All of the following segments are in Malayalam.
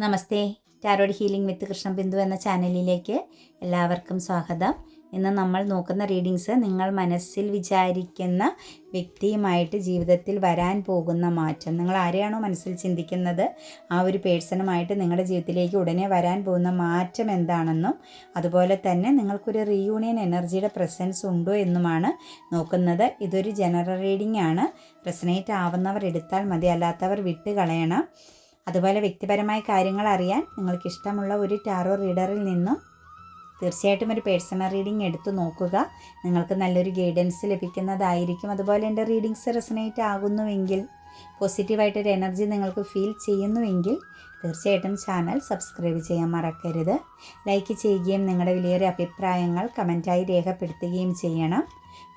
Namaste. Tarot healing with Krishna Bindu എന്ന ചാനലിലേക്ക് എല്ലാവർക്കും സ്വാഗതം. ഇന്ന് നമ്മൾ നോക്കുന്ന റീഡിങ്സ് നിങ്ങൾ മനസ്സിൽ വിചാരിക്കുന്ന വ്യക്തിയുമായിട്ട് ജീവിതത്തിൽ വരാൻ പോകുന്ന മാറ്റം. നിങ്ങൾ ആരെയാണോ മനസ്സിൽ ചിന്തിക്കുന്നത്? ആ ഒരു പേഴ്സണുമായിട്ട് നിങ്ങളുടെ ജീവിതത്തിലേക്ക് ഉടനെ വരാൻ പോകുന്ന മാറ്റം എന്താണെന്നും അതുപോലെ തന്നെ നിങ്ങൾക്കൊരു റീയൂണിയൻ എനർജിയുടെ പ്രസൻസ് ഉണ്ടോ എന്നുമാണ് നോക്കുന്നത്. ഇതൊരു ജനറൽ റീഡിംഗ് ആണ്. റെസനേറ്റ് ആവുന്നവർ എടുത്താൽ മതി അല്ലാത്തവർ വിട്ട് കളയണം അതുപോലെ വ്യക്തിപരമായ കാര്യങ്ങൾ അറിയാൻ നിങ്ങൾക്ക് ഇഷ്ടമുള്ള ഒരു ടാറോ റീഡറിൽ നിന്നും തീർച്ചയായിട്ടും ഒരു പേഴ്സണൽ റീഡിംഗ് എടുത്തു നോക്കുക. നിങ്ങൾക്ക് നല്ലൊരു ഗൈഡൻസ് ലഭിക്കുന്നതായിരിക്കും. അതുപോലെ എന്റെ റീഡിങ്സ് റെസനേറ്റ് ആകുന്നുവെങ്കിൽ പോസിറ്റീവായിട്ടൊരു എനർജി നിങ്ങൾക്ക് ഫീൽ ചെയ്യുന്നുവെങ്കിൽ തീർച്ചയായിട്ടും ചാനൽ സബ്സ്ക്രൈബ് ചെയ്യാൻ മറക്കരുത്. ലൈക്ക് ചെയ്യുകയും നിങ്ങളുടെ വിലയേറിയ അഭിപ്രായങ്ങൾ കമന്റായി രേഖപ്പെടുത്തുകയും ചെയ്യണം.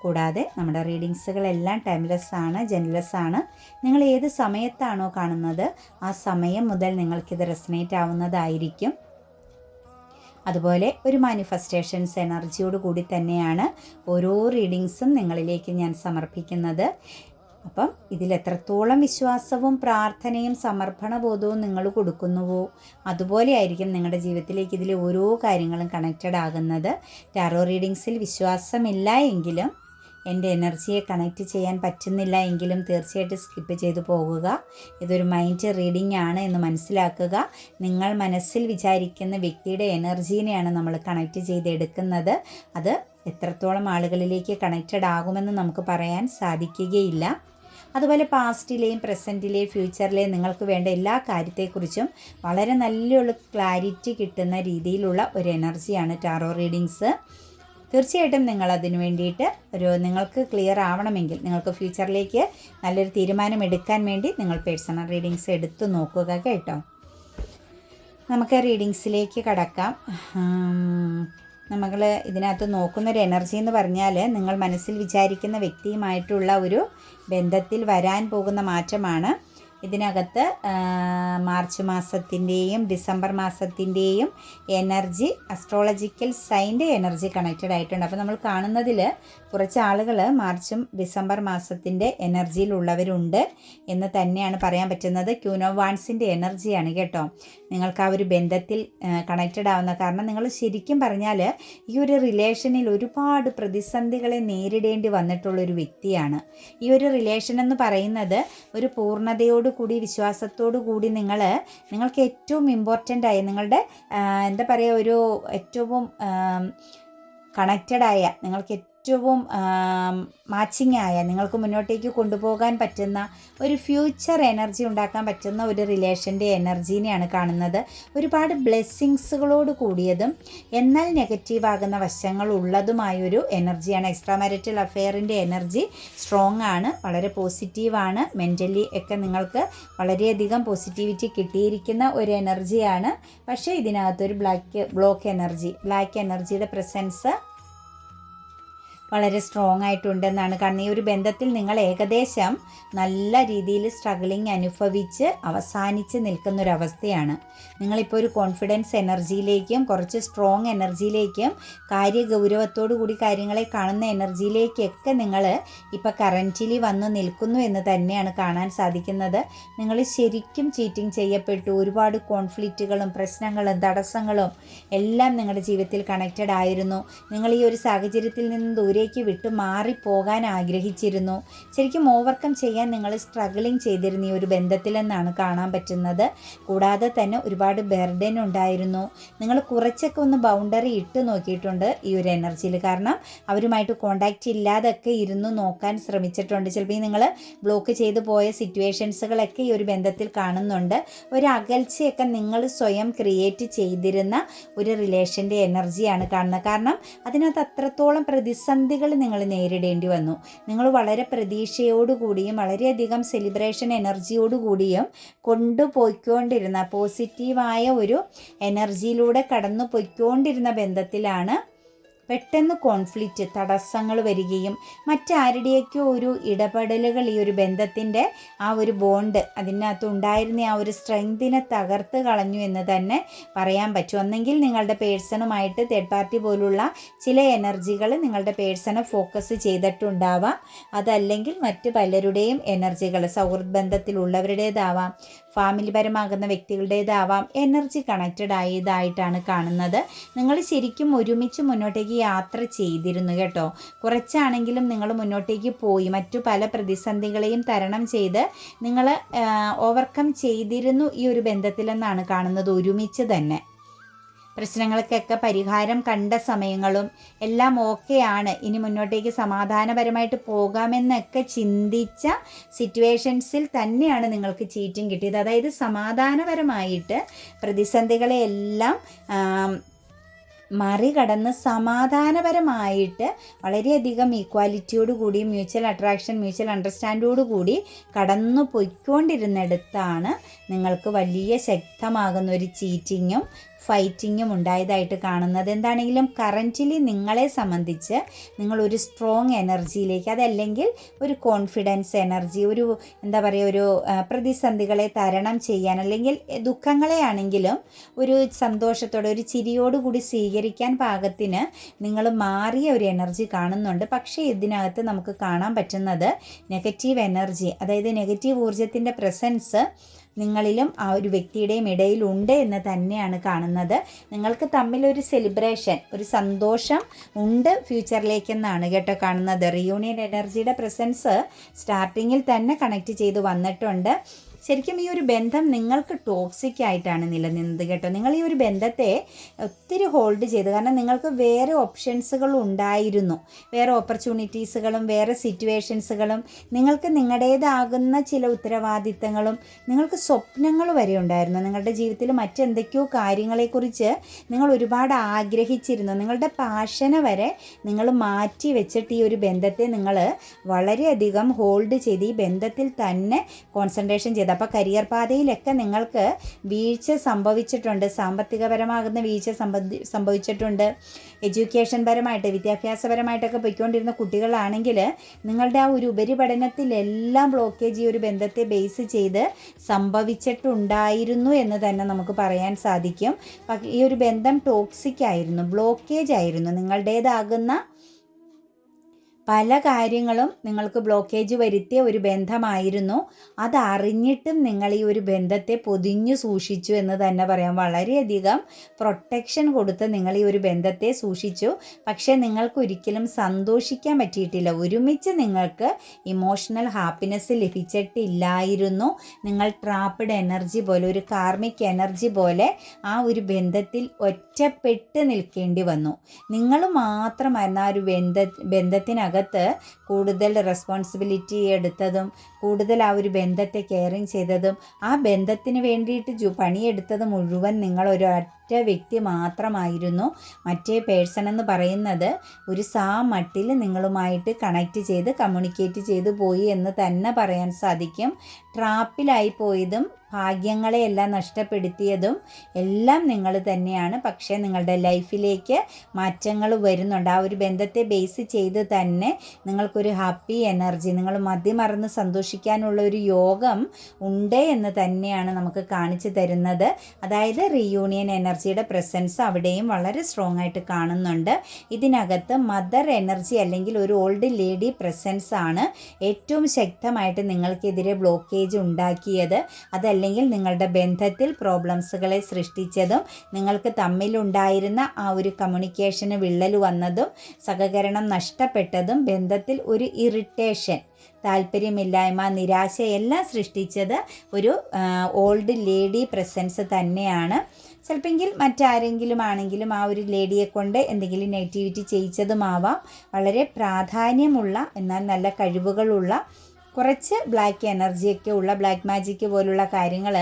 കൂടാതെ നമ്മുടെ റീഡിങ്സുകളെല്ലാം ടൈംലെസ് ആണ് ജെൻലെസ് ആണ് നിങ്ങൾ ഏത് സമയത്താണോ കാണുന്നത് ആ സമയം മുതൽ നിങ്ങൾക്കിത് റെസനേറ്റ് ആവുന്നതായിരിക്കും. അതുപോലെ ഒരു മാനിഫെസ്റ്റേഷൻസ് എനർജിയോട് കൂടി തന്നെയാണ് ഓരോ റീഡിങ്സും നിങ്ങളിലേക്ക് ഞാൻ സമർപ്പിക്കുന്നത്. അപ്പം ഇതിൽ എത്രത്തോളം വിശ്വാസവും പ്രാർത്ഥനയും സമർപ്പണബോധവും നിങ്ങൾ കൊടുക്കുന്നുവോ അതുപോലെ ആയിരിക്കും നിങ്ങളുടെ ജീവിതത്തിലേക്ക് ഇതിലെ ഓരോ കാര്യങ്ങളും കണക്റ്റഡ് ആകുന്നത്. ടാറോ റീഡിങ്സിൽ വിശ്വാസമില്ല എങ്കിലും എന്റെ എനർജിയെ കണക്റ്റ് ചെയ്യാൻ പറ്റുന്നില്ല എങ്കിലും തീർച്ചയായിട്ടും സ്കിപ്പ് ചെയ്തു പോകുക. ഇതൊരു മൈൻഡ് റീഡിംഗ് ആണ് എന്ന് മനസ്സിലാക്കുക. നിങ്ങൾ മനസ്സിൽ വിചാരിക്കുന്ന വ്യക്തിയുടെ എനർജീനെയാണ് നമ്മൾ കണക്റ്റ് ചെയ്തെടുക്കുന്നത്. അത് എത്രത്തോളം ആളുകളിലേക്ക് കണക്റ്റഡ് ആകുമെന്ന് നമുക്ക് പറയാൻ സാധിക്കുകയില്ല. അതുപോലെ പാസ്റ്റിലെയും പ്രസന്റിലെയും ഫ്യൂച്ചറിലെയും നിങ്ങൾക്ക് വേണ്ട എല്ലാ കാര്യത്തെക്കുറിച്ചും വളരെ നല്ലൊരു ക്ലാരിറ്റി കിട്ടുന്ന രീതിയിലുള്ള ഒരു എനർജിയാണ് ടാറോ റീഡിങ്സ്. തീർച്ചയായിട്ടും നിങ്ങൾ അതിന് വേണ്ടിയിട്ട് ഒരു നിങ്ങൾക്ക് ക്ലിയർ ആവണമെങ്കിൽ നിങ്ങൾക്ക് ഫ്യൂച്ചറിലേക്ക് നല്ലൊരു തീരുമാനം എടുക്കാൻ വേണ്ടി നിങ്ങൾ പേഴ്സണൽ റീഡിങ്സ് എടുത്തു നോക്കുക കേട്ടോ. നമുക്ക് റീഡിങ്സിലേക്ക് കടക്കാം. നമ്മൾ ഇതിനകത്ത് നോക്കുന്ന ഒരു എനർജി എന്ന് പറഞ്ഞാൽ നിങ്ങൾ മനസ്സിൽ വിചാരിക്കുന്ന വ്യക്തിയുമായിട്ടുള്ള ഒരു ബന്ധത്തിൽ വരാൻ പോകുന്ന മാറ്റമാണ് ഇതിനകത്ത് മാർച്ച് മാസത്തിന്റെയും ഡിസംബർ മാസത്തിന്റെയും എനർജി അസ്ട്രോളജിക്കൽ സൈന്റെ എനർജി കണക്റ്റഡ് ആയിട്ടുണ്ട്. അപ്പോൾ നമ്മൾ കാണുന്നതിൽ കുറച്ച് ആളുകൾ മാർച്ചും ഡിസംബർ മാസത്തിന്റെ എനർജിയിലുള്ളവരുണ്ട് എന്ന് തന്നെയാണ് പറയാൻ പറ്റുന്നത്. ക്യൂനോ വാൺസിന്റെ എനർജിയാണ് കേട്ടോ. നിങ്ങൾക്ക് ആ ഒരു ബന്ധത്തിൽ കണക്റ്റഡ് ആവുന്ന കാരണം നിങ്ങൾ ശരിക്കും പറഞ്ഞാൽ ഈ ഒരു റിലേഷനിൽ ഒരുപാട് പ്രതിസന്ധികളെ നേരിടേണ്ടി വന്നിട്ടുള്ള ഒരു വ്യക്തിയാണ്. ഈ ഒരു റിലേഷൻ എന്ന് പറയുന്നത് ഒരു പൂർണതയോടു കൂടി വിശ്വാസത്തോടു കൂടി നിങ്ങൾ നിങ്ങൾക്ക് ഏറ്റവും ഇമ്പോർട്ടന്റ് ആയ നിങ്ങളുടെ എന്താ പറയുക ഒരു ഏറ്റവും കണക്റ്റഡായ നിങ്ങൾക്ക് ഏറ്റവും മാച്ചിങ് ആയ നിങ്ങൾക്ക് മുന്നോട്ടേക്ക് കൊണ്ടുപോകാൻ പറ്റുന്ന ഒരു ഫ്യൂച്ചർ എനർജി ഉണ്ടാക്കാൻ പറ്റുന്ന ഒരു റിലേഷന്റെ എനർജീനെയാണ് കാണുന്നത്. ഒരുപാട് ബ്ലെസ്സിങ്സുകളോട് കൂടിയതും എന്നാൽ നെഗറ്റീവ് ആകുന്ന വശങ്ങൾ ഉള്ളതുമായൊരു എനർജിയാണ് എക്സ്ട്രാ മാരിറ്റൽ അഫെയറിന്റെ എനർജി സ്ട്രോങ് ആണ് വളരെ പോസിറ്റീവാണ് മെന്റലി ഒക്കെ നിങ്ങൾക്ക് വളരെയധികം പോസിറ്റിവിറ്റി കിട്ടിയിരിക്കുന്ന ഒരു എനർജിയാണ് പക്ഷേ ഇതിനകത്തൊരു ബ്ലാക്ക് ബ്ലോക്ക് എനർജി ബ്ലാക്ക് എനർജിയുടെ പ്രസൻസ് വളരെ സ്ട്രോങ് ആയിട്ടുണ്ടെന്നാണ്. കാരണം ഈ ഒരു ബന്ധത്തിൽ നിങ്ങൾ ഏകദേശം നല്ല രീതിയിൽ സ്ട്രഗിളിങ് അനുഭവിച്ച് അവസാനിച്ച് നിൽക്കുന്നൊരവസ്ഥയാണ്. നിങ്ങളിപ്പോൾ ഒരു കോൺഫിഡൻസ് എനർജിയിലേക്കും കുറച്ച് സ്ട്രോങ് എനർജിയിലേക്കും കാര്യഗൗരവത്തോടു കൂടി കാര്യങ്ങളെ കാണുന്ന എനർജിയിലേക്കൊക്കെ നിങ്ങൾ ഇപ്പോൾ കറന്റിലി വന്ന് നിൽക്കുന്നു എന്ന് തന്നെയാണ് കാണാൻ സാധിക്കുന്നത്. നിങ്ങൾ ശരിക്കും ചീറ്റിംഗ് ചെയ്യപ്പെട്ടു. ഒരുപാട് കോൺഫ്ലിക്റ്റുകളും പ്രശ്നങ്ങളും തടസ്സങ്ങളും എല്ലാം നിങ്ങളുടെ ജീവിതത്തിൽ കണക്റ്റഡ് ആയിരുന്നു. നിങ്ങൾ ഈ ഒരു സാഹചര്യത്തിൽ നിന്ന് ദൂരെ ദൂരേക്ക് വിട്ട് മാറിപ്പോകാൻ ആഗ്രഹിച്ചിരുന്നു. ശരിക്കും ഓവർകം ചെയ്യാൻ നിങ്ങൾ സ്ട്രഗിളിങ് ചെയ്തിരുന്നു ഒരു ബന്ധത്തിലെന്നാണ് കാണാൻ പറ്റുന്നത്. കൂടാതെ തന്നെ ഒരുപാട് ബെർഡൻ ഉണ്ടായിരുന്നു. നിങ്ങൾ കുറച്ചൊക്കെ ഒന്ന് ബൗണ്ടറി ഇട്ട് നോക്കിയിട്ടുണ്ട് ഈ ഒരു എനർജിയിൽ. കാരണം അവരുമായിട്ട് കോണ്ടാക്റ്റ് ഇല്ലാതൊക്കെ ഇരുന്ന് നോക്കാൻ ശ്രമിച്ചിട്ടുണ്ട്. ചിലപ്പോൾ നിങ്ങൾ ബ്ലോക്ക് ചെയ്തു പോയ സിറ്റുവേഷൻസുകളൊക്കെ ഈ ഒരു ബന്ധത്തിൽ കാണുന്നുണ്ട്. ഒരു അകൽച്ചയൊക്കെ നിങ്ങൾ സ്വയം ക്രിയേറ്റ് ചെയ്തിരുന്ന ഒരു റിലേഷന്റെ എനർജിയാണ് കാണുന്നത്. കാരണം അതിനകത്ത് അത്രത്തോളം പ്രതിസന്ധി പ്രതിസന്ധികൾ നിങ്ങൾ നേരിടേണ്ടി വന്നു. നിങ്ങൾ വളരെ പ്രതീക്ഷയോടുകൂടിയും വളരെയധികം സെലിബ്രേഷൻ എനർജിയോടുകൂടിയും കൊണ്ടുപോയിക്കൊണ്ടിരുന്ന പോസിറ്റീവായ ഒരു എനർജിയിലൂടെ കടന്നു പോയിക്കൊണ്ടിരുന്ന ബന്ധത്തിലാണ് പെട്ടെന്ന് കോൺഫ്ലിക്റ്റ് തടസ്സങ്ങൾ വരികയും മറ്റാരുടെയൊക്കെയോ ഒരു ഇടപെടലുകൾ ഈ ഒരു ബന്ധത്തിന്റെ ആ ഒരു ബോണ്ട് അതിനകത്ത് ഉണ്ടായിരുന്ന ആ ഒരു സ്ട്രെങ്തിനെ തകർത്ത് കളഞ്ഞു എന്ന് തന്നെ പറയാൻ പറ്റും. ഒന്നെങ്കിൽ നിങ്ങളുടെ പേഴ്സണുമായിട്ട് തേർഡ് പാർട്ടി പോലുള്ള ചില എനർജികൾ നിങ്ങളുടെ പേഴ്സണെ ഫോക്കസ് ചെയ്തിട്ടുണ്ടാവാം. അതല്ലെങ്കിൽ മറ്റ് പലരുടെയും എനർജികൾ സൗഹൃദ ബന്ധത്തിലുള്ളവരുടേതാവാം. ഫാമിലി പരമാകുന്ന വ്യക്തികളുടേതാവാം എനർജി കണക്റ്റഡ് ആയതായിട്ടാണ് കാണുന്നത്. നിങ്ങൾ ശരിക്കും ഒരുമിച്ച് മുന്നോട്ടേക്ക് യാത്ര ചെയ്തിരുന്നു കേട്ടോ. കുറച്ചാണെങ്കിലും നിങ്ങൾ മുന്നോട്ടേക്ക് പോയി മറ്റു പല പ്രതിസന്ധികളെയും തരണം ചെയ്ത് നിങ്ങൾ ഓവർകം ചെയ്തിരുന്നു ഈ ഒരു ബന്ധത്തിലെന്നാണ് കാണുന്നത് ഒരുമിച്ച് തന്നെ. പ്രശ്നങ്ങൾക്കൊക്കെ പരിഹാരം കണ്ട സമയങ്ങളും എല്ലാം ഓക്കെയാണ്. ഇനി മുന്നോട്ടേക്ക് സമാധാനപരമായിട്ട് പോകാമെന്നൊക്കെ ചിന്തിച്ച സിറ്റുവേഷൻസിൽ തന്നെയാണ് നിങ്ങൾക്ക് ചീറ്റിംഗ് കിട്ടിയത്. അതായത് സമാധാനപരമായിട്ട് പ്രതിസന്ധികളെയെല്ലാം മറികടന്ന് സമാധാനപരമായിട്ട് വളരെയധികം ഈക്വാലിറ്റിയോട് കൂടി മ്യൂച്വൽ അട്രാക്ഷൻ മ്യൂച്വൽ അണ്ടർസ്റ്റാൻഡോടു കൂടി കടന്നു പൊയ്ക്കൊണ്ടിരുന്നിടത്താണ് നിങ്ങൾക്ക് വലിയ ശക്തമാകുന്ന ഒരു ചീറ്റിങ്ങും ഫൈറ്റിങ്ങും ഉണ്ടായതായിട്ട് കാണുന്നത്. എന്താണെങ്കിലും കറന്റിലി നിങ്ങളെ സംബന്ധിച്ച് നിങ്ങളൊരു സ്ട്രോങ് എനർജിയിലേക്ക് അതല്ലെങ്കിൽ ഒരു കോൺഫിഡൻസ് എനർജി ഒരു എന്താ പറയുക ഒരു പ്രതിസന്ധികളെ തരണം ചെയ്യാൻ അല്ലെങ്കിൽ ദുഃഖങ്ങളെ ആണെങ്കിലും ഒരു സന്തോഷത്തോടെ ഒരു ചിരിയോടുകൂടി സ്വീകരിക്കാൻ പാകത്തിന് നിങ്ങൾ മാറിയ ഒരു എനർജി കാണുന്നുണ്ട്. പക്ഷേ ഇതിനകത്ത് നമുക്ക് കാണാൻ പറ്റുന്നത് നെഗറ്റീവ് എനർജി അതായത് നെഗറ്റീവ് ഊർജത്തിന്റെ പ്രസൻസ് നിങ്ങളിലും ആ ഒരു വ്യക്തിയുടെയും ഇടയിൽ ഉണ്ട് എന്ന് തന്നെയാണ് കാണുന്നത്. നിങ്ങൾക്ക് തമ്മിലൊരു സെലിബ്രേഷൻ ഒരു സന്തോഷം ഉണ്ട് ഫ്യൂച്ചറിലേക്കെന്നാണ് കേട്ടോ കാണുന്നത്. റിയൂണിയൻ എനർജിയുടെ പ്രസൻസ് സ്റ്റാർട്ടിങ്ങിൽ തന്നെ കണക്ട് ചെയ്ത് വന്നിട്ടുണ്ട്. ശരിക്കും ഈ ഒരു ബന്ധം നിങ്ങൾക്ക് ടോക്സിക് ആയിട്ടാണ് നിലനിന്നത് കേട്ടോ. നിങ്ങൾ ഈ ഒരു ബന്ധത്തെ ഒത്തിരി ഹോൾഡ് ചെയ്തു. കാരണം നിങ്ങൾക്ക് വേറെ ഓപ്ഷൻസുകൾ ഉണ്ടായിരുന്നു. വേറെ ഓപ്പർച്യൂണിറ്റീസുകളും വേറെ സിറ്റുവേഷൻസുകളും നിങ്ങൾക്ക് നിങ്ങളുടേതാകുന്ന ചില ഉത്തരവാദിത്തങ്ങളും നിങ്ങൾക്ക് സ്വപ്നങ്ങൾ വരെ ഉണ്ടായിരുന്നു. നിങ്ങളുടെ ജീവിതത്തിൽ മറ്റെന്തൊക്കെയോ കാര്യങ്ങളെക്കുറിച്ച് നിങ്ങൾ ഒരുപാട് ആഗ്രഹിച്ചിരുന്നു. നിങ്ങളുടെ പാഷനെ വരെ നിങ്ങൾ മാറ്റി വെച്ചിട്ട് ഈ ഒരു ബന്ധത്തെ നിങ്ങൾ വളരെയധികം ഹോൾഡ് ചെയ്ത് ഈ ബന്ധത്തിൽ തന്നെ കോൺസെൻട്രേഷൻ ചെയ്ത്. അപ്പോൾ കരിയർ പാതയിലൊക്കെ നിങ്ങൾക്ക് വീഴ്ച സംഭവിച്ചിട്ടുണ്ട് സാമ്പത്തികപരമാകുന്ന വീഴ്ച സംഭവിച്ചിട്ടുണ്ട്. എഡ്യൂക്കേഷൻ പരമായിട്ട് വിദ്യാഭ്യാസപരമായിട്ടൊക്കെ പോയിക്കൊണ്ടിരുന്ന കുട്ടികളാണെങ്കിൽ നിങ്ങളുടെ ആ ഒരു ഉപരിപഠനത്തിലെല്ലാം ബ്ലോക്കേജ് ഈ ഒരു ബന്ധത്തെ ബേസ് ചെയ്ത് സംഭവിച്ചിട്ടുണ്ടായിരുന്നു എന്ന് തന്നെ നമുക്ക് പറയാൻ സാധിക്കും. ഈ ഒരു ബന്ധം ടോക്സിക് ആയിരുന്നു ബ്ലോക്കേജ് ആയിരുന്നു നിങ്ങളുടേതാകുന്ന പല കാര്യങ്ങളും നിങ്ങൾക്ക് ബ്ലോക്കേജ് വരുത്തിയ ഒരു ബന്ധമായിരുന്നു. അതറിഞ്ഞിട്ടും നിങ്ങൾ ഈ ഒരു ബന്ധത്തെ പൊതിഞ്ഞു സൂക്ഷിച്ചു എന്ന് തന്നെ പറയാം. വളരെയധികം പ്രൊട്ടക്ഷൻ കൊടുത്ത് നിങ്ങൾ ഈ ഒരു ബന്ധത്തെ സൂക്ഷിച്ചു. പക്ഷേ നിങ്ങൾക്ക് ഒരിക്കലും സന്തോഷിക്കാൻ പറ്റിയിട്ടില്ല. ഒരുമിച്ച് നിങ്ങൾക്ക് ഇമോഷണൽ ഹാപ്പിനെസ് ലഭിച്ചിട്ടില്ലായിരുന്നു. നിങ്ങൾ ട്രാപ്പിഡ് എനർജി പോലെ ഒരു കാർമിക് എനർജി പോലെ ആ ഒരു ബന്ധത്തിൽ ഒറ്റപ്പെട്ട് നിൽക്കേണ്ടി വന്നു. നിങ്ങൾ മാത്രമായിരുന്നു ആ ഒരു ബന്ധ ബന്ധത്തിനകത്ത് അകത്ത് കൂടുതൽ റെസ്പോൺസിബിലിറ്റി എടുത്തതും കൂടുതൽ ആ ഒരു ബന്ധത്തെ കെയറിങ് ചെയ്തതും ആ ബന്ധത്തിന് വേണ്ടിയിട്ട് പണിയെടുത്തത് മുഴുവൻ നിങ്ങൾ ഒറ്റ വ്യക്തി മാത്രമായിരുന്നു. മറ്റേ പേഴ്സൺ എന്ന് പറയുന്നത് ഒരു സാ മട്ടിൽ നിങ്ങളുമായിട്ട് കണക്റ്റ് ചെയ്ത് കമ്മ്യൂണിക്കേറ്റ് ചെയ്ത് പോയി എന്ന് തന്നെ പറയാൻ സാധിക്കും. ട്രാപ്പിലായി പോയതും ഭാഗ്യങ്ങളെയെല്ലാം നഷ്ടപ്പെടുത്തിയതും എല്ലാം നിങ്ങൾ തന്നെയാണ്. പക്ഷേ നിങ്ങളുടെ ലൈഫിലേക്ക് മാറ്റങ്ങൾ വരുന്നുണ്ട്. ആ ഒരു ബന്ധത്തെ ബേസ് ചെയ്ത് തന്നെ നിങ്ങൾക്കൊരു ഹാപ്പി എനർജി നിങ്ങൾ മതിമറന്ന് സന്തോഷിക്കാനുള്ള ഒരു യോഗം ഉണ്ട് എന്ന് തന്നെയാണ് നമുക്ക് കാണിച്ചു തരുന്നത്. അതായത് റീയൂണിയൻ എനർജി എനർജിയുടെ പ്രസൻസ് അവിടെയും വളരെ സ്ട്രോങ് ആയിട്ട് കാണുന്നുണ്ട്. ഇതിനകത്ത് മദർ എനർജി അല്ലെങ്കിൽ ഒരു ഓൾഡ് ലേഡി പ്രസൻസ് ആണ് ഏറ്റവും ശക്തമായിട്ട് നിങ്ങൾക്കെതിരെ ബ്ലോക്കേജ് ഉണ്ടാക്കിയത്. അതല്ലെങ്കിൽ നിങ്ങളുടെ ബന്ധത്തിൽ പ്രോബ്ലംസുകളെ സൃഷ്ടിച്ചതും നിങ്ങൾക്ക് തമ്മിലുണ്ടായിരുന്ന ആ ഒരു കമ്മ്യൂണിക്കേഷന് വിള്ളൽ വന്നതും സഹകരണം നഷ്ടപ്പെട്ടതും ബന്ധത്തിൽ ഒരു ഇറിറ്റേഷൻ താല്പര്യമില്ലായ്മ നിരാശയെല്ലാം സൃഷ്ടിച്ചത് ഒരു ഓൾഡ് ലേഡി പ്രസൻസ് തന്നെയാണ്. ചിലപ്പോൾ മറ്റാരെങ്കിലും ആണെങ്കിലും ആ ഒരു ലേഡിയെ കൊണ്ട് എന്തെങ്കിലും നെഗറ്റിവിറ്റി ചെയ്യിച്ചതുമാവാം. വളരെ പ്രാധാന്യമുള്ള എന്നാൽ നല്ല കഴിവുകളുള്ള കുറച്ച് ബ്ലാക്ക് എനർജിയൊക്കെ ഉള്ള ബ്ലാക്ക് മാജിക് പോലുള്ള കാര്യങ്ങൾ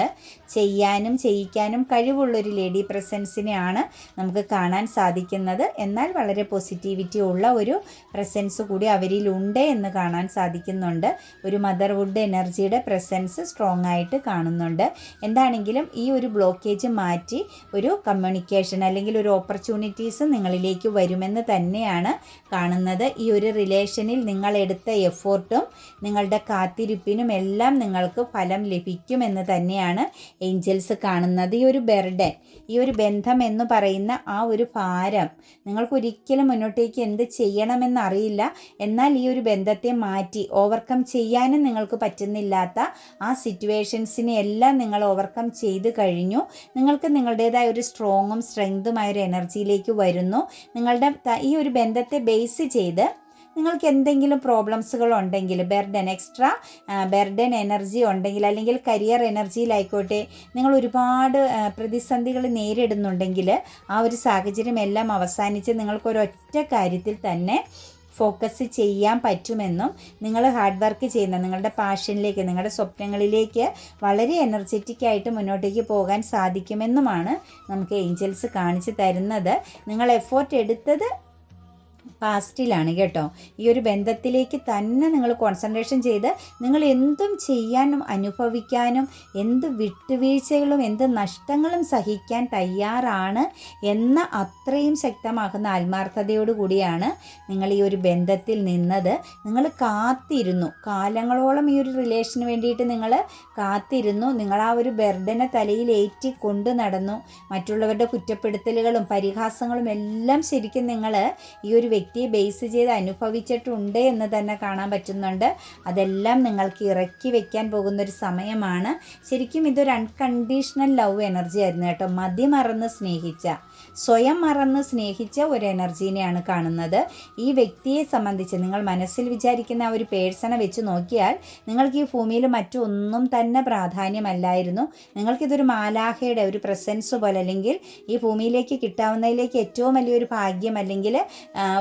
ചെയ്യാനും ചെയ്യിക്കാനും കഴിവുള്ളൊരു ലേഡി പ്രസൻസിനെയാണ് നമുക്ക് കാണാൻ സാധിക്കുന്നത്. എന്നാൽ വളരെ പോസിറ്റിവിറ്റി ഉള്ള ഒരു പ്രസൻസ് കൂടി അവരിലുണ്ട് എന്ന് കാണാൻ സാധിക്കുന്നുണ്ട്. ഒരു മദർവുഡ് എനർജിയുടെ പ്രസൻസ് സ്ട്രോങ് ആയിട്ട് കാണുന്നുണ്ട്. എന്താണെങ്കിലും ഈ ഒരു ബ്ലോക്കേജ് മാറ്റി ഒരു കമ്മ്യൂണിക്കേഷൻ അല്ലെങ്കിൽ ഒരു ഓപ്പർച്യൂണിറ്റീസ് നിങ്ങളിലേക്ക് വരുമെന്ന് തന്നെയാണ് കാണുന്നത്. ഈ ഒരു റിലേഷനിൽ നിങ്ങൾ എടുത്ത എഫോർട്ടും നിങ്ങളുടെ കാത്തിരിപ്പിനും എല്ലാം നിങ്ങൾക്ക് ഫലം ലഭിക്കുമെന്ന് തന്നെയാണ് ഏഞ്ചൽസ് കാണുന്നത്. ഈ ഒരു ബെർഡൻ ഈ ഒരു ബന്ധം എന്ന് പറയുന്ന ആ ഒരു ഭാരം നിങ്ങൾക്ക് ഒരിക്കലും മുന്നോട്ടേക്ക് എന്ത് ചെയ്യണമെന്നറിയില്ല. എന്നാൽ ഈ ഒരു ബന്ധത്തെ മാറ്റി ഓവർകം ചെയ്യാനും നിങ്ങൾക്ക് പറ്റുന്നില്ലാത്ത ആ സിറ്റുവേഷൻസിനെ എല്ലാം നിങ്ങൾ ഓവർകം ചെയ്ത് കഴിഞ്ഞു. നിങ്ങൾക്ക് നിങ്ങളുടേതായ ഒരു സ്ട്രോങ്ങും സ്ട്രെങ്തുമായ ഒരു എനർജിയിലേക്ക് വരുന്നു. നിങ്ങളുടെ ഈ ഒരു ബന്ധത്തെ ബേസ് ചെയ്ത് നിങ്ങൾക്ക് എന്തെങ്കിലും പ്രോബ്ലംസുകൾ ഉണ്ടെങ്കിൽ ബെർഡൻ എക്സ്ട്രാ ബെർഡൻ എനർജി ഉണ്ടെങ്കിൽ അല്ലെങ്കിൽ കരിയർ എനർജിയിലായിക്കോട്ടെ നിങ്ങൾ ഒരുപാട് പ്രതിസന്ധികൾ നേരിടുന്നുണ്ടെങ്കിൽ ആ ഒരു സാഹചര്യം എല്ലാം അവസാനിച്ച് നിങ്ങൾക്കൊരൊറ്റ കാര്യത്തിൽ തന്നെ ഫോക്കസ് ചെയ്യാൻ പറ്റുമെന്നും നിങ്ങൾ ഹാർഡ് വർക്ക് ചെയ്യുന്ന നിങ്ങളുടെ പാഷനിലേക്ക് നിങ്ങളുടെ സ്വപ്നങ്ങളിലേക്ക് വളരെ എനർജറ്റിക് ആയിട്ട് മുന്നോട്ടേക്ക് പോകാൻ സാധിക്കുമെന്നുമാണ് നമുക്ക് ഏഞ്ചൽസ് കാണിച്ചു തരുന്നത്. നിങ്ങൾ എഫോർട്ട് എടുത്തത് പാസ്റ്റിലാണ് കേട്ടോ. ഈ ഒരു ബന്ധത്തിലേക്ക് തന്നെ നിങ്ങൾ കോൺസെൻട്രേഷൻ ചെയ്ത് നിങ്ങൾ എന്തും ചെയ്യാനും അനുഭവിക്കാനും എന്ത് വിട്ടുവീഴ്ചകളും എന്ത് നഷ്ടങ്ങളും സഹിക്കാൻ തയ്യാറാണ് എന്ന അത്രയും ശക്തമാകുന്ന ആത്മാർത്ഥതയോടുകൂടിയാണ് നിങ്ങൾ ഈ ഒരു ബന്ധത്തിൽ നിന്നത്. നിങ്ങൾ കാത്തിരുന്നു. കാലങ്ങളോളം ഈ ഒരു റിലേഷന് വേണ്ടിയിട്ട് നിങ്ങൾ കാത്തിരുന്നു. നിങ്ങൾ ആ ഒരു ബെർഡനെ തലയിൽ ഏറ്റി കൊണ്ടു നടന്നു. മറ്റുള്ളവരുടെ കുറ്റപ്പെടുത്തലുകളും പരിഹാസങ്ങളും എല്ലാം ശരിക്കും നിങ്ങൾ ഈ ഒരു വ്യക്തിയെ ബേസ് ചെയ്ത് അനുഭവിച്ചിട്ടുണ്ട് എന്ന് തന്നെ കാണാൻ പറ്റുന്നുണ്ട്. അതെല്ലാം നിങ്ങൾക്ക് ഇറക്കി വെക്കാൻ പോകുന്ന ഒരു സമയമാണ്. ശരിക്കും ഇതൊരു അൺകണ്ടീഷണൽ ലവ് എനർജി ആയിരുന്നു കേട്ടോ. മതി മറന്ന് സ്നേഹിച്ച സ്വയം മറന്ന് സ്നേഹിച്ച ഒരു എനർജീനെയാണ് കാണുന്നത്. ഈ വ്യക്തിയെ സംബന്ധിച്ച് നിങ്ങൾ മനസ്സിൽ വിചാരിക്കുന്ന ആ ഒരു പേഴ്സണെ വെച്ച് നോക്കിയാൽ നിങ്ങൾക്ക് ഈ ഭൂമിയിൽ മറ്റൊന്നും തന്നെ പ്രാധാന്യമല്ലായിരുന്നു. നിങ്ങൾക്കിതൊരു മാലാഹയുടെ ഒരു പ്രസൻസ് പോലെ അല്ലെങ്കിൽ ഈ ഭൂമിയിലേക്ക് കിട്ടാവുന്നതിലേക്ക് ഏറ്റവും വലിയൊരു ഭാഗ്യം അല്ലെങ്കിൽ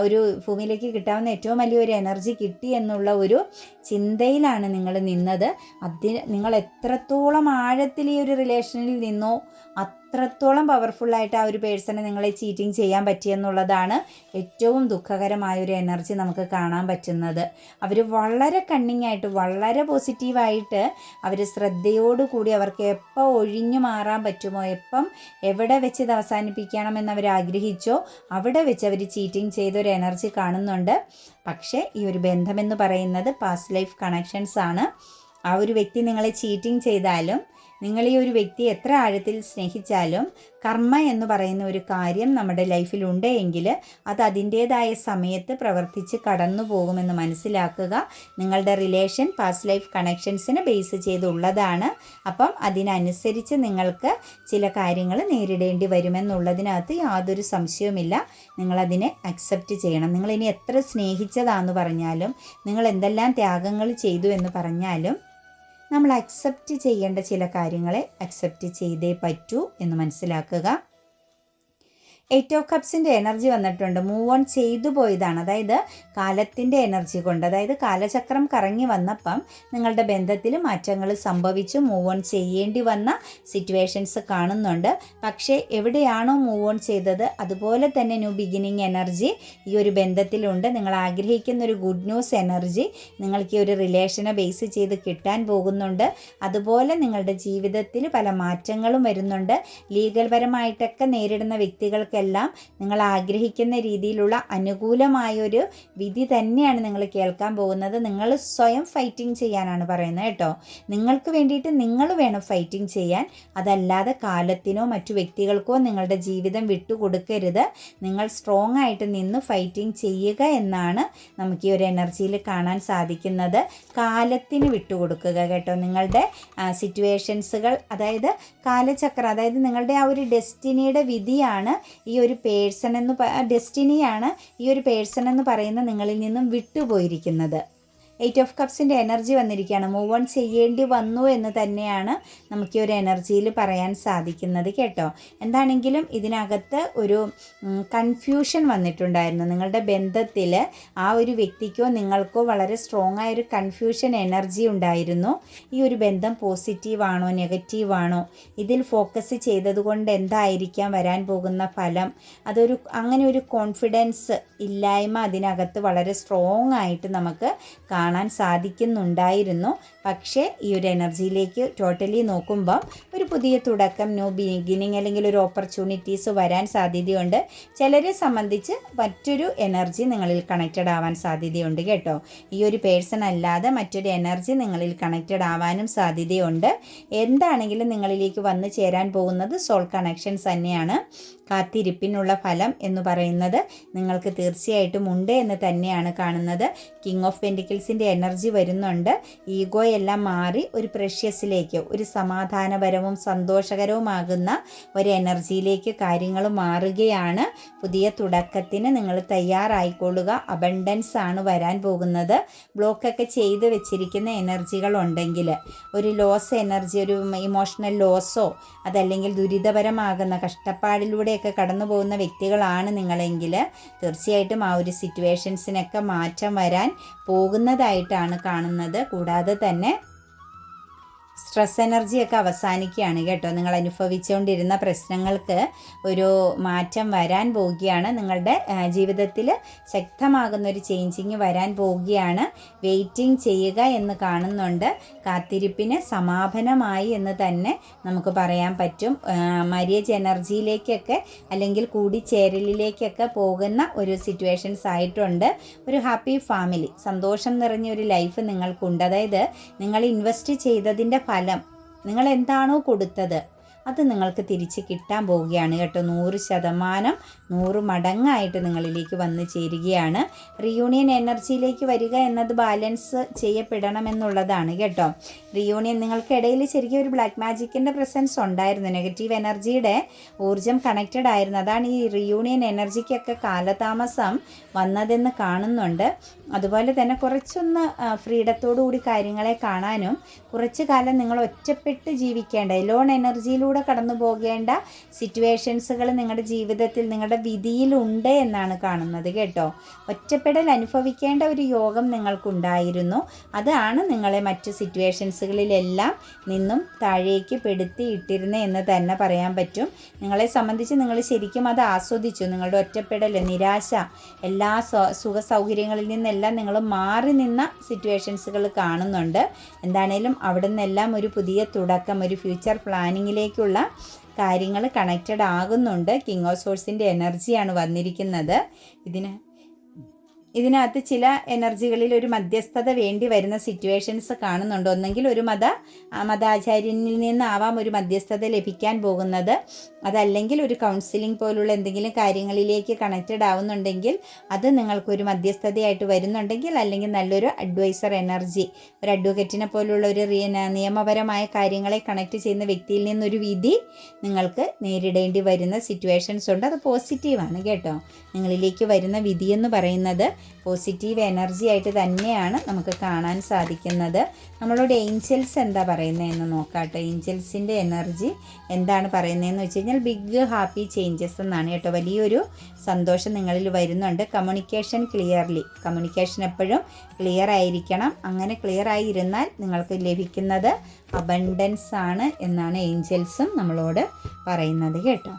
ഒരു ഭൂമിയിലേക്ക് കിട്ടാവുന്ന ഏറ്റവും വലിയൊരു എനർജി കിട്ടി എന്നുള്ള ഒരു ചിന്തയിലാണ് നിങ്ങൾ നിന്നത്. അതിന് നിങ്ങൾ എത്രത്തോളം ആഴത്തിൽ ഈ ഒരു റിലേഷനിൽ നിന്നോ അത്രത്തോളം പവർഫുള്ളായിട്ട് ആ ഒരു പേഴ്സണെ നിങ്ങളെ ചീറ്റിംഗ് ചെയ്യാൻ പറ്റിയെന്നുള്ളതാണ് ഏറ്റവും ദുഃഖകരമായ ഒരു എനർജി നമുക്ക് കാണാൻ പറ്റുന്നത്. അവർ വളരെ കണ്ണിങ് ആയിട്ട് വളരെ പോസിറ്റീവായിട്ട് അവർ ശ്രദ്ധയോടുകൂടി അവർക്ക് എപ്പോൾ ഒഴിഞ്ഞു മാറാൻ പറ്റുമോ എപ്പം എവിടെ വെച്ച് ഇത് അവസാനിപ്പിക്കണമെന്ന് അവർ ആഗ്രഹിച്ചോ അവിടെ വെച്ച് അവർ ചീറ്റിംഗ് ചെയ്തൊരു എനർജി കാണുന്നുണ്ട്. പക്ഷേ ഈ ഒരു ബന്ധമെന്ന് പറയുന്നത് പാസ്റ്റ് ലൈഫ് കണക്ഷൻസ് ആണ്. ആ ഒരു വ്യക്തി നിങ്ങളെ ചീറ്റിംഗ് ചെയ്താലും നിങ്ങൾ ഈ ഒരു വ്യക്തി എത്ര ആഴത്തിൽ സ്നേഹിച്ചാലും കർമ്മ എന്ന് പറയുന്ന ഒരു കാര്യം നമ്മുടെ ലൈഫിലുണ്ട് എങ്കിൽ അത് അതിന്റേതായ സമയത്ത് പ്രവർത്തിച്ച് കടന്നു പോകുമെന്ന് മനസ്സിലാക്കുക. നിങ്ങളുടെ റിലേഷൻ പാസ്റ്റ് ലൈഫ് കണക്ഷൻസിന് ബേസ് ചെയ്തുള്ളതാണ്. അപ്പം അതിനനുസരിച്ച് നിങ്ങൾക്ക് ചില കാര്യങ്ങൾ നേരിടേണ്ടി വരുമെന്നുള്ളതിനകത്ത് യാതൊരു സംശയവുമില്ല. നിങ്ങളതിനെ അക്സെപ്റ്റ് ചെയ്യണം. നിങ്ങൾ ഇനി എത്ര സ്നേഹിച്ചതാണെന്ന് പറഞ്ഞാലും നിങ്ങൾ എന്തെല്ലാം ത്യാഗങ്ങൾ ചെയ്തു എന്ന് പറഞ്ഞാലും നമ്മൾ അക്സെപ്റ്റ് ചെയ്യേണ്ട ചില കാര്യങ്ങളെ അക്സെപ്റ്റ് ചെയ്തേ പറ്റൂ എന്ന് മനസ്സിലാക്കുക. എയ്റ്റ് ഓഫ് കപ്സിന്റെ എനർജി വന്നിട്ടുണ്ട്. മൂവ് ഓൺ ചെയ്തു പോയതാണ്. അതായത് കാലത്തിന്റെ എനർജി കൊണ്ട്. അതായത് കാലചക്രം കറങ്ങി വന്നപ്പം നിങ്ങളുടെ ബന്ധത്തിൽ മാറ്റങ്ങൾ സംഭവിച്ചു. മൂവ് ഓൺ ചെയ്യേണ്ടി വന്ന സിറ്റുവേഷൻസ് കാണുന്നുണ്ട്. പക്ഷേ എവിടെയാണോ മൂവ് ഓൺ ചെയ്തത് അതുപോലെ തന്നെ ന്യൂ ബിഗിനിങ് എനർജി ഈ ഒരു ബന്ധത്തിലുണ്ട്. നിങ്ങൾ ആഗ്രഹിക്കുന്ന ഒരു ഗുഡ് ന്യൂസ് എനർജി നിങ്ങൾക്ക് ഈ ഒരു റിലേഷനെ ബേസ് ചെയ്ത് കിട്ടാൻ പോകുന്നുണ്ട്. അതുപോലെ നിങ്ങളുടെ ജീവിതത്തിൽ പല മാറ്റങ്ങളും വരുന്നുണ്ട്. ലീഗൽപരമായിട്ടൊക്കെ നേരിടുന്ന വ്യക്തികൾക്ക് എല്ലാം നിങ്ങൾ ആഗ്രഹിക്കുന്ന രീതിയിലുള്ള അനുകൂലമായൊരു വിധി തന്നെയാണ് നിങ്ങൾ കേൾക്കാൻ പോകുന്നത്. നിങ്ങൾ സ്വയം ഫൈറ്റിംഗ് ചെയ്യാനാണ് പറയുന്നത് കേട്ടോ. നിങ്ങൾക്ക് വേണ്ടിയിട്ട് നിങ്ങൾ വേണം ഫൈറ്റിംഗ് ചെയ്യാൻ. അതല്ലാതെ കാലത്തിനോ മറ്റു വ്യക്തികൾക്കോ നിങ്ങളുടെ ജീവിതം വിട്ടുകൊടുക്കരുത്. നിങ്ങൾ സ്ട്രോങ് ആയിട്ട് നിന്ന് ഫൈറ്റിംഗ് ചെയ്യുക എന്നാണ് നമുക്ക് ഈ ഒരു എനർജിയിൽ കാണാൻ സാധിക്കുന്നത്. കാലത്തിന് വിട്ടുകൊടുക്കുക കേട്ടോ. നിങ്ങളുടെ സിറ്റുവേഷൻസുകൾ അതായത് കാലചക്രം അതായത് നിങ്ങളുടെ ആ ഒരു ഡെസ്റ്റിനിയുടെ വിധിയാണ് ഒരു പേഴ്സൺ എന്ന് ഡെസ്റ്റിനിയാണ് ഈ ഒരു പേഴ്സൺ എന്ന് പറയുന്ന നിങ്ങളിൽ നിന്നും വിട്ടുപോയിരിക്കുന്നത്. എയ്റ്റ് ഓഫ് കപ്സിന്റെ എനർജി വന്നിരിക്കുകയാണ്. മൂവ് ഓൺ ചെയ്യേണ്ടി വന്നു എന്ന് തന്നെയാണ് നമുക്ക് ഈ ഒരു എനർജിയിൽ പറയാൻ സാധിക്കുന്നത് കേട്ടോ. എന്താണെങ്കിലും ഇതിനകത്ത് ഒരു കൺഫ്യൂഷൻ വന്നിട്ടുണ്ടായിരുന്നു. നിങ്ങളുടെ ബന്ധത്തിൽ ആ ഒരു വ്യക്തിക്കോ നിങ്ങൾക്കോ വളരെ സ്ട്രോങ് ആയൊരു കൺഫ്യൂഷൻ എനർജി ഉണ്ടായിരുന്നു. ഈ ഒരു ബന്ധം പോസിറ്റീവാണോ നെഗറ്റീവാണോ ഇതിൽ ഫോക്കസ് ചെയ്തതുകൊണ്ട് എന്തായിരിക്കാം വരാൻ പോകുന്ന ഫലം? അതൊരു അങ്ങനെ ഒരു കോൺഫിഡൻസ് ഇല്ലായ്മ അതിനകത്ത് വളരെ സ്ട്രോങ് ആയിട്ട് നമുക്ക് കാണാം കാണാൻ സാധിക്കുന്നുണ്ടായിരുന്നു. പക്ഷേ ഈ ഒരു എനർജിയിലേക്ക് ടോട്ടലി നോക്കുമ്പം ഒരു പുതിയ തുടക്കം ന്യൂ ബിഗിനിങ് അല്ലെങ്കിൽ ഒരു ഓപ്പർച്യൂണിറ്റീസ് വരാൻ സാധ്യതയുണ്ട്. ചിലരെ സംബന്ധിച്ച് മറ്റൊരു എനർജി നിങ്ങളിൽ കണക്റ്റഡ് ആവാൻ സാധ്യതയുണ്ട് കേട്ടോ. ഈ ഒരു പേഴ്സൺ അല്ലാതെ മറ്റൊരു എനർജി നിങ്ങളിൽ കണക്റ്റഡ് ആവാനും സാധ്യതയുണ്ട്. എന്താണെങ്കിലും നിങ്ങളിലേക്ക് വന്നു ചേരാൻ പോകുന്നത് സോൾ കണക്ഷൻസ് തന്നെയാണ്. കാത്തിരിപ്പിനുള്ള ഫലം എന്ന് പറയുന്നത് നിങ്ങൾക്ക് തീർച്ചയായിട്ടും ഉണ്ട് എന്ന് തന്നെയാണ് കാണുന്നത്. കിങ് ഓഫ് പെന്റിക്കിൾസിന്റെ എനർജി വരുന്നുണ്ട്. ഈഗോ എല്ലാം മാറി ഒരു പ്രഷ്യസിലേക്ക് ഒരു സമാധാനപരവും സന്തോഷകരവുമാകുന്ന ഒരു എനർജിയിലേക്ക് കാര്യങ്ങൾ മാറുകയാണ്. പുതിയ തുടക്കത്തിന് നിങ്ങൾ തയ്യാറായിക്കൊള്ളുക. അബണ്ടൻസ് ആണ് വരാൻ പോകുന്നത്. ബ്ലോക്കൊക്കെ ചെയ്ത് വെച്ചിരിക്കുന്ന എനർജികൾ ഉണ്ടെങ്കിൽ ഒരു ലോസ് എനർജി ഒരു ഇമോഷണൽ ലോസോ അതല്ലെങ്കിൽ ദുരിതപരമാകുന്ന കഷ്ടപ്പാടിലൂടെയൊക്കെ കടന്നു പോകുന്ന വ്യക്തികളാണ് നിങ്ങളെങ്കിൽ. തീർച്ചയായിട്ടും ആ ഒരു സിറ്റുവേഷൻസിനൊക്കെ മാറ്റം വരാൻ പോകുന്നതായിട്ടാണ് കാണുന്നത്. കൂടാതെ തന്നെ സ്ട്രെസ് എനർജിയൊക്കെ അവസാനിക്കുകയാണ് കേട്ടോ. നിങ്ങൾ അനുഭവിച്ചുകൊണ്ടിരുന്ന പ്രശ്നങ്ങൾക്ക് ഒരു മാറ്റം വരാൻ പോവുകയാണ്. നിങ്ങളുടെ ജീവിതത്തിൽ ശക്തമാകുന്ന ഒരു ചേഞ്ചിങ് വരാൻ പോവുകയാണ്. വെയിറ്റിംഗ് ചെയ്യുക എന്ന് കാണുന്നുണ്ട്. കാത്തിരിപ്പിന് സമാപനമായി എന്ന് തന്നെ നമുക്ക് പറയാൻ പറ്റും. മരിയജ് എനർജിയിലേക്കൊക്കെ അല്ലെങ്കിൽ കൂടിച്ചേരലിലേക്കൊക്കെ പോകുന്ന ഒരു സിറ്റുവേഷൻസ് ആയിട്ടുണ്ട്. ഒരു ഹാപ്പി ഫാമിലി സന്തോഷം നിറഞ്ഞ ഒരു ലൈഫ് നിങ്ങൾക്കുണ്ട്. അതായത് നിങ്ങൾ ഇൻവെസ്റ്റ് ചെയ്തതിന്റെ ഫലം. നിങ്ങൾ എന്താണോ കൊടുത്തത്. അത് നിങ്ങൾക്ക് തിരിച്ച് കിട്ടാൻ പോവുകയാണ് കേട്ടോ. നൂറ് ശതമാനം നൂറ് മടങ്ങായിട്ട് നിങ്ങളിലേക്ക് വന്നു ചേരുകയാണ്. റിയൂണിയൻ എനർജിയിലേക്ക് വരിക എന്നത് ബാലൻസ് ചെയ്യപ്പെടണം എന്നുള്ളതാണ് കേട്ടോ. റിയൂണിയൻ നിങ്ങൾക്കിടയിൽ ശരിക്കും ഒരു ബ്ലാക്ക് മാജിക്കിന്റെ പ്രസൻസ് ഉണ്ടായിരുന്നു. നെഗറ്റീവ് എനർജിയുടെ ഊർജം കണക്റ്റഡ് ആയിരുന്നു. അതാണ് ഈ റിയൂണിയൻ എനർജിക്കൊക്കെ കാലതാമസം വന്നതെന്ന് കാണുന്നുണ്ട്. അതുപോലെ തന്നെ കുറച്ചൊന്ന് ഫ്രീഡത്തോടു കൂടി കാര്യങ്ങളെ കാണാനും കുറച്ച് കാലം നിങ്ങൾ ഒറ്റപ്പെട്ട് ജീവിക്കേണ്ട. ലോൺ എനർജിയിലൂടെ കടന്നു പോകേണ്ട സിറ്റുവേഷൻസുകൾ നിങ്ങളുടെ ജീവിതത്തിൽ നിങ്ങളുടെ വിധിയിലുണ്ട് എന്നാണ് കാണുന്നത് കേട്ടോ. ഒറ്റപ്പെടൽ അനുഭവിക്കേണ്ട ഒരു യോഗം നിങ്ങൾക്കുണ്ടായിരുന്നു. അതാണ് നിങ്ങളെ മറ്റു സിറ്റുവേഷൻസുകളിലെല്ലാം നിന്നും താഴേക്ക് പെടുത്തി ഇട്ടിരുന്നത് എന്ന് തന്നെ പറയാൻ പറ്റും. നിങ്ങളെ സംബന്ധിച്ച് നിങ്ങൾ ശരിക്കും അത് ആസ്വദിച്ചു. നിങ്ങളുടെ ഒറ്റപ്പെടൽ നിരാശ എല്ലാ സുഖ സൗകര്യങ്ങളിൽ നിന്നെല്ലാം നിങ്ങൾ മാറി നിന്ന സിറ്റുവേഷൻസുകൾ കാണുന്നുണ്ട്. എന്താണേലും അവിടെ നിന്നെല്ലാം ഒരു പുതിയ തുടക്കം ഒരു ഫ്യൂച്ചർ പ്ലാനിങ്ങിലേക്കുള്ള കാര്യങ്ങൾ കണക്റ്റഡ് ആകുന്നുണ്ട്. കിങ് ഓഫ് സോഴ്സിന്റെ എനർജിയാണ് വന്നിരിക്കുന്നത്. ഇതിന് ഇതിനകത്ത് ചില എനർജികളിൽ ഒരു മധ്യസ്ഥത വേണ്ടി വരുന്ന സിറ്റുവേഷൻസ് കാണുന്നുണ്ട്. ഒന്നെങ്കിൽ ഒരു മത മതാചാര്യനിൽ നിന്നാവാം ഒരു മധ്യസ്ഥത ലഭിക്കാൻ പോകുന്നത്. അതല്ലെങ്കിൽ ഒരു കൗൺസിലിംഗ് പോലുള്ള എന്തെങ്കിലും കാര്യങ്ങളിലേക്ക് കണക്റ്റഡ് ആവുന്നുണ്ടെങ്കിൽ അത് നിങ്ങൾക്കൊരു മധ്യസ്ഥതയായിട്ട് വരുന്നുണ്ടെങ്കിൽ അല്ലെങ്കിൽ നല്ലൊരു അഡ്വൈസർ എനർജി ഒരു അഡ്വക്കേറ്റിനെ പോലുള്ള ഒരു നിയമപരമായ കാര്യങ്ങളെ കണക്ട് ചെയ്യുന്ന വ്യക്തിയിൽ നിന്നൊരു വിധി നിങ്ങൾക്ക് നേരിടേണ്ടി വരുന്ന സിറ്റുവേഷൻസ് ഉണ്ട്. അത് പോസിറ്റീവാണ് കേട്ടോ. നിങ്ങളിലേക്ക് വരുന്ന വിധി എന്ന് പറയുന്നത് പോസിറ്റീവ് എനർജി ആയിട്ട് തന്നെയാണ് നമുക്ക് കാണാൻ സാധിക്കുന്നത്. നമ്മളോട് ഏഞ്ചൽസ് എന്താ പറയുന്നതെന്ന് നോക്കാട്ടോ. ഏഞ്ചൽസിന്റെ എനർജി എന്താണ് പറയുന്നതെന്ന് വെച്ച് കഴിഞ്ഞാൽ ബിഗ് ഹാപ്പി ചേഞ്ചസ് എന്നാണ് കേട്ടോ. വലിയൊരു സന്തോഷം നിങ്ങളിൽ വരുന്നുണ്ട്. Communication clearly. കമ്മ്യൂണിക്കേഷൻ എപ്പോഴും ക്ലിയർ ആയിരിക്കണം. അങ്ങനെ ക്ലിയർ ആയിരുന്നാൽ നിങ്ങൾക്ക് ലഭിക്കുന്നത് അബണ്ടൻസ് ആണ് എന്നാണ് ഏഞ്ചൽസും നമ്മളോട് പറയുന്നത് കേട്ടോ.